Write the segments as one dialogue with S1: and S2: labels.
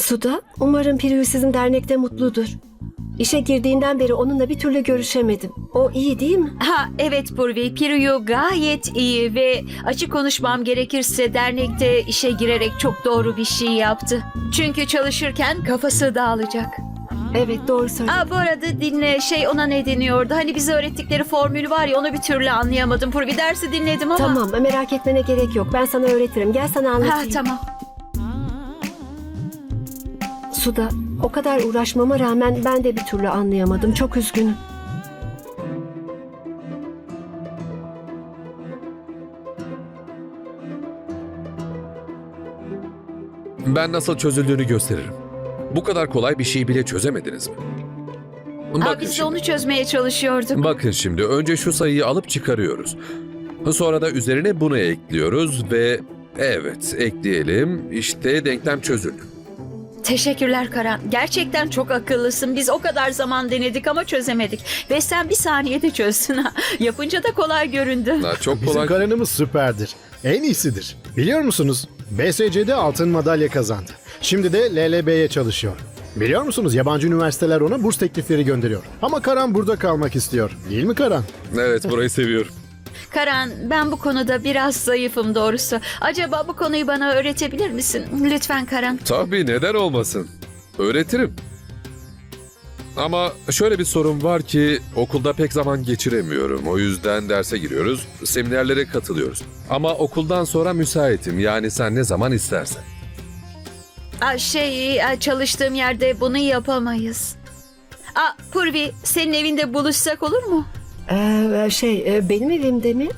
S1: Suda, umarım Piriyu sizin dernekte mutludur. İşe girdiğinden beri onunla bir türlü görüşemedim. O iyi değil mi?
S2: Ha evet Purvi, Piruyu gayet iyi ve açık konuşmam gerekirse dernekte işe girerek çok doğru bir şey yaptı. Çünkü çalışırken kafası dağılacak.
S1: Evet doğru söylüyorsun.
S2: Aa bu arada dinle şey ona ne deniyordu? Hani bize öğrettikleri formül var ya onu bir türlü anlayamadım. Purvi dersi dinledim ama.
S1: Tamam merak etmene gerek yok. Ben sana öğretirim. Gel sana
S2: Ha
S1: anlatayım.
S2: tamam.
S1: Suda, o kadar uğraşmama rağmen ben de bir türlü anlayamadım. Çok üzgünüm.
S3: Ben nasıl çözüldüğünü gösteririm. Bu kadar kolay bir şeyi bile çözemediniz mi?
S2: Aa, biz de
S3: şimdi.
S2: onu çözmeye çalışıyorduk.
S3: Bakın şimdi önce şu sayıyı alıp çıkarıyoruz. Sonra da üzerine bunu ekliyoruz ve evet ekleyelim. İşte denklem çözüldü.
S2: Teşekkürler Karan. Gerçekten çok akıllısın. Biz o kadar zaman denedik ama çözemedik. Ve sen bir saniyede çözdün ha. Yapınca da kolay göründü.
S3: Ha, çok
S4: Bizim
S3: kolay.
S4: Karan'ımız süperdir. En iyisidir. Biliyor musunuz? BSC'de altın madalya kazandı. Şimdi de LLB'ye çalışıyor. Biliyor musunuz yabancı üniversiteler ona burs teklifleri gönderiyor. Ama Karan burada kalmak istiyor. Değil mi Karan?
S3: Evet burayı seviyorum.
S2: Karan ben bu konuda biraz zayıfım doğrusu. Acaba bu konuyu bana öğretebilir misin? Lütfen Karan.
S3: Tabii neden olmasın. Öğretirim. Ama şöyle bir sorun var ki okulda pek zaman geçiremiyorum. O yüzden derse giriyoruz, seminerlere katılıyoruz. Ama okuldan sonra müsaitim. Yani sen ne zaman istersen.
S2: Aa, şey aa, çalıştığım yerde bunu yapamayız. Aa, Purvi senin evinde buluşsak olur mu?
S1: Ee, şey, e, benim evimde mi?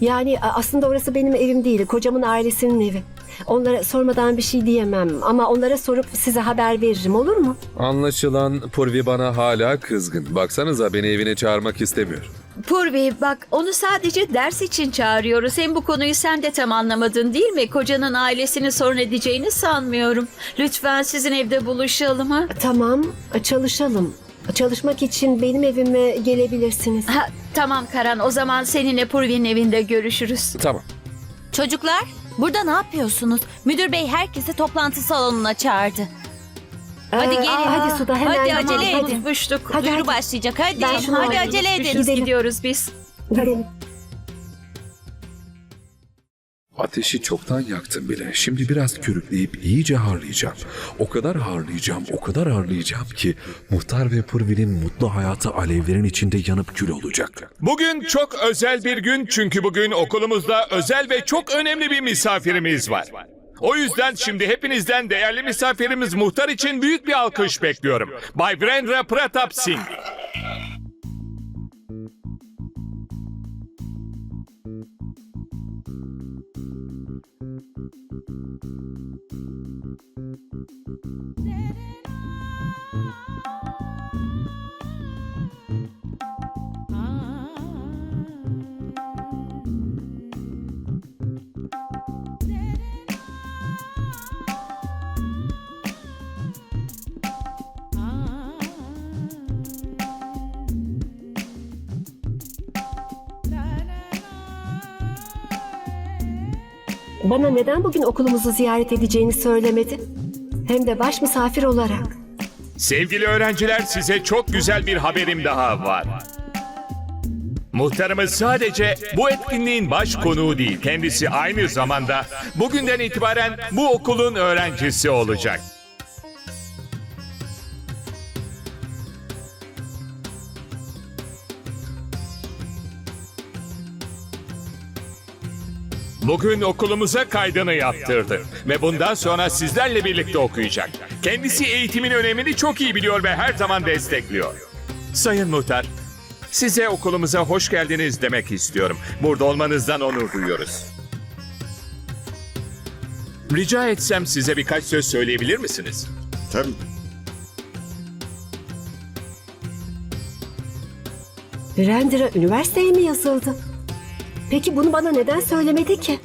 S1: Yani aslında orası benim evim değil. Kocamın ailesinin evi. Onlara sormadan bir şey diyemem. Ama onlara sorup size haber veririm olur mu?
S3: Anlaşılan Purvi bana hala kızgın. Baksanıza beni evine çağırmak istemiyor.
S2: Purvi bak onu sadece ders için çağırıyoruz. Hem bu konuyu sen de tam anlamadın değil mi? Kocanın ailesini sorun edeceğini sanmıyorum. Lütfen sizin evde buluşalım ha.
S1: Tamam, e, çalışalım. Çalışmak için benim evime gelebilirsiniz.
S2: ha tamam Karan o zaman seninle Purvi'nin evinde görüşürüz.
S3: Tamam.
S5: Çocuklar, burada ne yapıyorsunuz? Müdür bey herkesi toplantı salonuna çağırdı. Hadi
S1: Ee,
S5: gelin.
S1: aa, Hadi Suda hemen.
S5: Hadi
S1: Tamam,
S5: acele
S1: tamam.
S5: edin.
S2: Buluşmuştuk.
S1: Hadi,
S5: Duyuru
S1: hadi.
S5: başlayacak. Hadi,
S1: Ben şunu
S5: hadi
S1: alayım.
S5: acele edin.
S1: Gidelim.
S2: gidiyoruz biz.
S1: Gidelim.
S3: Ateşi çoktan yaktım bile. Şimdi biraz körükleyip iyice harlayacağım. O kadar harlayacağım, o kadar harlayacağım ki muhtar ve Purvi'nin mutlu hayatı alevlerin içinde yanıp kül olacak.
S6: Bugün çok özel bir gün çünkü bugün okulumuzda özel ve çok önemli bir misafirimiz var. O yüzden şimdi hepinizden değerli misafirimiz muhtar için büyük bir alkış bekliyorum. Bay Brendra Pratap Singh.
S1: Bana neden bugün okulumuzu ziyaret edeceğini söylemedi? Hem de baş misafir olarak.
S6: Sevgili öğrenciler size çok güzel bir haberim daha var. Muhtarımız sadece bu etkinliğin baş konuğu değil, kendisi aynı zamanda bugünden itibaren bu okulun öğrencisi olacak. Bugün okulumuza kaydını yaptırdı ve bundan sonra sizlerle birlikte okuyacak. Kendisi eğitimin önemini çok iyi biliyor ve her zaman destekliyor. Sayın Muhtar, size okulumuza hoş geldiniz demek istiyorum. Burada olmanızdan onur duyuyoruz. Rica etsem size birkaç söz söyleyebilir misiniz?
S7: Tabii.
S1: Virendra üniversiteye mi yazıldı? Peki bunu bana neden söylemedi ki?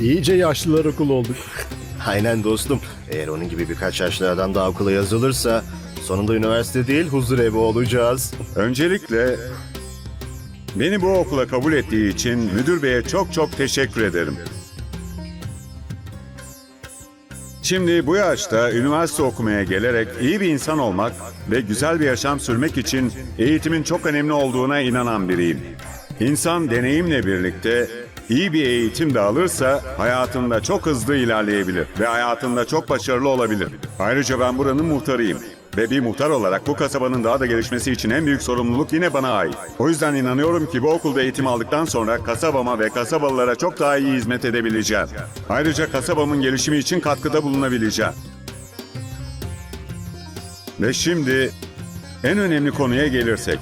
S4: İyice yaşlılar okulu olduk.
S7: Aynen dostum. Eğer onun gibi birkaç yaşlı adam daha okula yazılırsa sonunda üniversite değil huzur evi olacağız.
S8: Öncelikle beni bu okula kabul ettiği için müdür beye çok çok teşekkür ederim. Şimdi bu yaşta üniversite okumaya gelerek iyi bir insan olmak ve güzel bir yaşam sürmek için eğitimin çok önemli olduğuna inanan biriyim. İnsan deneyimle birlikte iyi bir eğitim de alırsa hayatında çok hızlı ilerleyebilir ve hayatında çok başarılı olabilir. Ayrıca ben buranın muhtarıyım. Ve bir muhtar olarak bu kasabanın daha da gelişmesi için en büyük sorumluluk yine bana ait. O yüzden inanıyorum ki bu okulda eğitim aldıktan sonra kasabama ve kasabalılara çok daha iyi hizmet edebileceğim. Ayrıca kasabamın gelişimi için katkıda bulunabileceğim. Ve şimdi en önemli konuya gelirsek.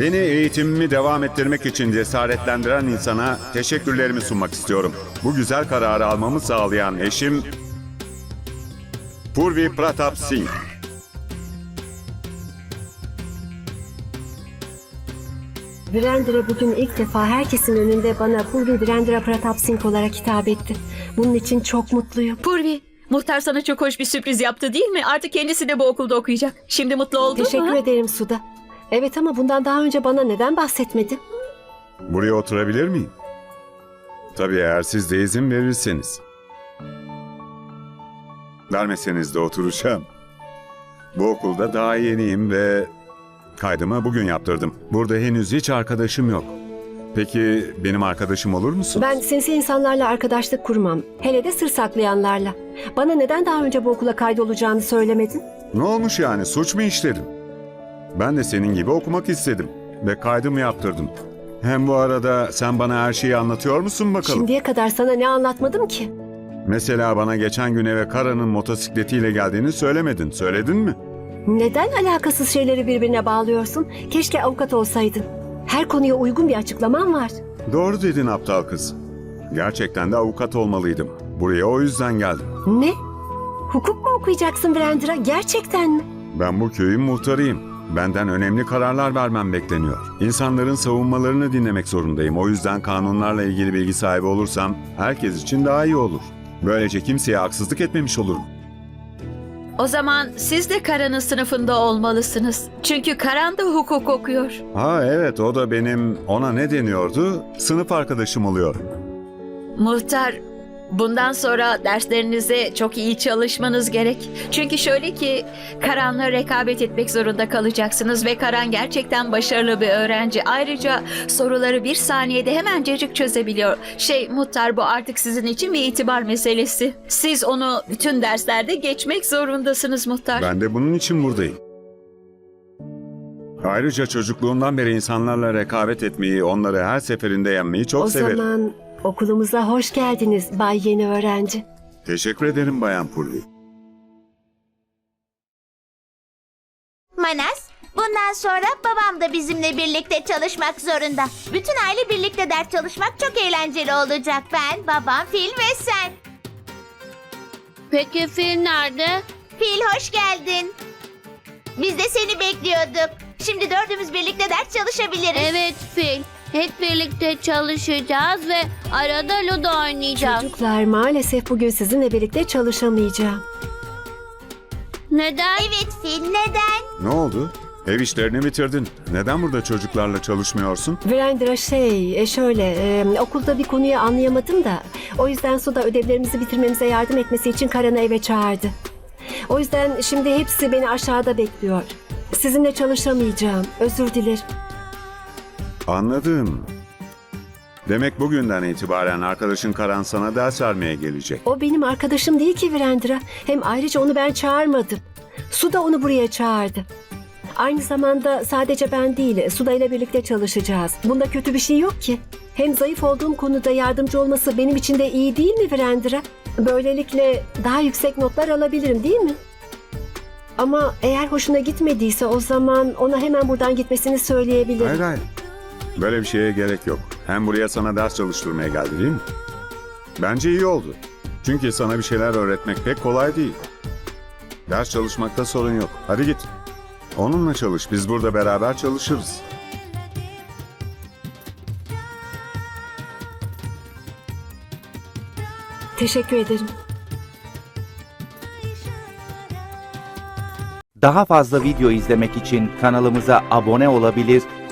S8: Beni eğitimimi devam ettirmek için cesaretlendiren insana teşekkürlerimi sunmak istiyorum. Bu güzel kararı almamı sağlayan eşim Purvi Pratap Singh.
S1: Virendra bugün ilk defa herkesin önünde bana Purvi Virendra Pratap Singh olarak hitap etti. Bunun için çok mutluyum.
S2: Purvi, muhtar sana çok hoş bir sürpriz yaptı değil mi? Artık kendisi de bu okulda okuyacak. Şimdi mutlu oldun
S1: Teşekkür
S2: mu?
S1: ederim Suda. Evet ama bundan daha önce bana neden bahsetmedin?
S8: Buraya oturabilir miyim? Tabii eğer siz de izin verirseniz. Vermeseniz de oturacağım. Bu okulda daha yeniyim ve kaydımı bugün yaptırdım. Burada henüz hiç arkadaşım yok. Peki benim arkadaşım olur musun?
S1: Ben sinsi insanlarla arkadaşlık kurmam. Hele de sır saklayanlarla. Bana neden daha önce bu okula kaydolacağını söylemedin?
S8: Ne olmuş yani suç mu işledim? Ben de senin gibi okumak istedim ve kaydımı yaptırdım. Hem bu arada sen bana her şeyi anlatıyor musun bakalım?
S1: Şimdiye kadar sana ne anlatmadım ki?
S8: Mesela bana geçen gün eve Kara'nın motosikletiyle geldiğini söylemedin. Söyledin mi?
S1: Neden alakasız şeyleri birbirine bağlıyorsun? Keşke avukat olsaydın. Her konuya uygun bir açıklaman var.
S8: Doğru dedin aptal kız. Gerçekten de avukat olmalıydım. Buraya o yüzden geldim.
S1: Ne? Hukuk mu okuyacaksın Brandra? Gerçekten mi?
S8: Ben bu köyün muhtarıyım. Benden önemli kararlar vermem bekleniyor. İnsanların savunmalarını dinlemek zorundayım. O yüzden kanunlarla ilgili bilgi sahibi olursam herkes için daha iyi olur. Böylece kimseye haksızlık etmemiş olurum.
S2: O zaman siz de Karan'ın sınıfında olmalısınız. Çünkü Karan da hukuk okuyor.
S8: Ha evet o da benim ona ne deniyordu? Sınıf arkadaşım oluyor.
S2: Muhtar, bundan sonra derslerinize çok iyi çalışmanız gerek. Çünkü şöyle ki Karan'la rekabet etmek zorunda kalacaksınız ve Karan gerçekten başarılı bir öğrenci. Ayrıca soruları bir saniyede hemencecik çözebiliyor. Şey Muhtar bu artık sizin için bir itibar meselesi. Siz onu bütün derslerde geçmek zorundasınız Muhtar.
S8: Ben de bunun için buradayım. Ayrıca çocukluğumdan beri insanlarla rekabet etmeyi, onları her seferinde yenmeyi çok
S1: o
S8: severim.
S1: zaman okulumuza hoş geldiniz Bay Yeni Öğrenci.
S8: Teşekkür ederim Bayan Purvi.
S9: Manas, bundan sonra babam da bizimle birlikte çalışmak zorunda. Bütün aile birlikte ders çalışmak çok eğlenceli olacak. Ben, babam, Fil ve sen.
S10: Peki fil nerede?
S9: Fil hoş geldin. Biz de seni bekliyorduk. Şimdi dördümüz birlikte ders çalışabiliriz.
S10: Evet fil. Hep birlikte çalışacağız ve arada ludo oynayacağız.
S1: Çocuklar maalesef bugün sizinle birlikte çalışamayacağım.
S10: Neden?
S9: Evet Fil, neden?
S8: Ne oldu? Ev işlerini bitirdin. Neden burada çocuklarla çalışmıyorsun?
S1: Virendra şey e, şöyle e, okulda bir konuyu anlayamadım da o yüzden Suda ödevlerimizi bitirmemize yardım etmesi için Karan'ı eve çağırdı. O yüzden şimdi hepsi beni aşağıda bekliyor. Sizinle çalışamayacağım. Özür dilerim.
S8: Anladım. Demek bugünden itibaren arkadaşın Karan sana ders vermeye gelecek.
S1: O benim arkadaşım değil ki Virendra. Hem ayrıca onu ben çağırmadım. Suda onu buraya çağırdı. Aynı zamanda sadece ben değil, Suda ile birlikte çalışacağız. Bunda kötü bir şey yok ki. Hem zayıf olduğum konuda yardımcı olması benim için de iyi değil mi Virendra? Böylelikle daha yüksek notlar alabilirim değil mi? Ama eğer hoşuna gitmediyse o zaman ona hemen buradan gitmesini söyleyebilirim.
S8: Hayır hayır. Böyle bir şeye gerek yok. Hem buraya sana ders çalıştırmaya geldi değil mi? Bence iyi oldu. Çünkü sana bir şeyler öğretmek pek kolay değil. Ders çalışmakta sorun yok. Hadi git. Onunla çalış. Biz burada beraber çalışırız.
S1: Teşekkür ederim.
S11: Daha fazla video izlemek için kanalımıza abone olabilir,